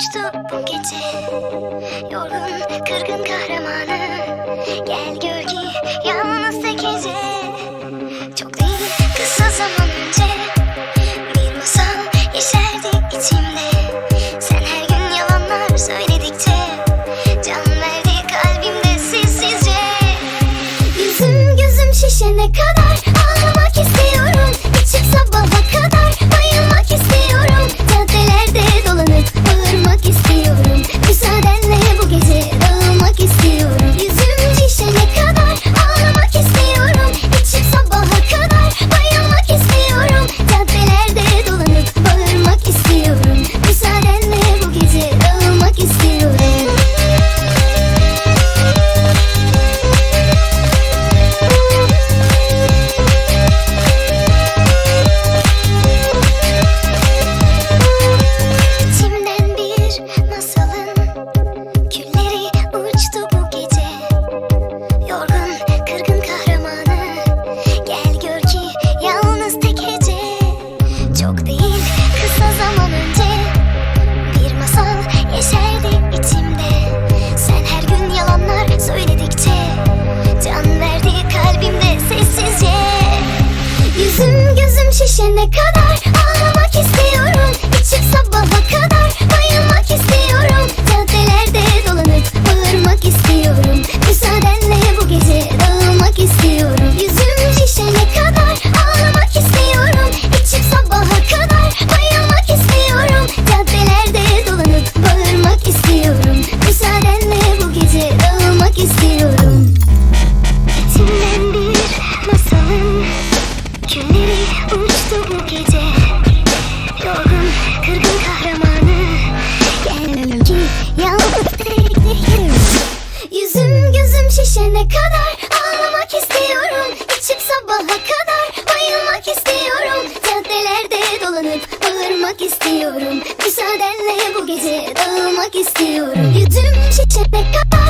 Uçtu bu gece. Yorgun kırgın kahramanı. Gel gör ki yalnız tek gece. Çok değil kısa zaman önce. Bir masal yeşerdi içimde. Sen her gün yalanlar söyledikçe Can verdi kalbimde sessizce. Yüzüm gözüm şişene kadar Çok değil. Kısa zaman önce bir masal yeşerdi içimde. Sen her gün yalanlar söyledikçe can verdi kalbimde sessizce. Yüzüm gözüm şişene kadar Şişene kadar Ağlamak istiyorum. Açık sabaha kadar Bayılmak istiyorum. Caddelerde dolanıp Bağırmak istiyorum. Müsaadenle bu gece Dağılmak istiyorum. Yüzüm şişene kadar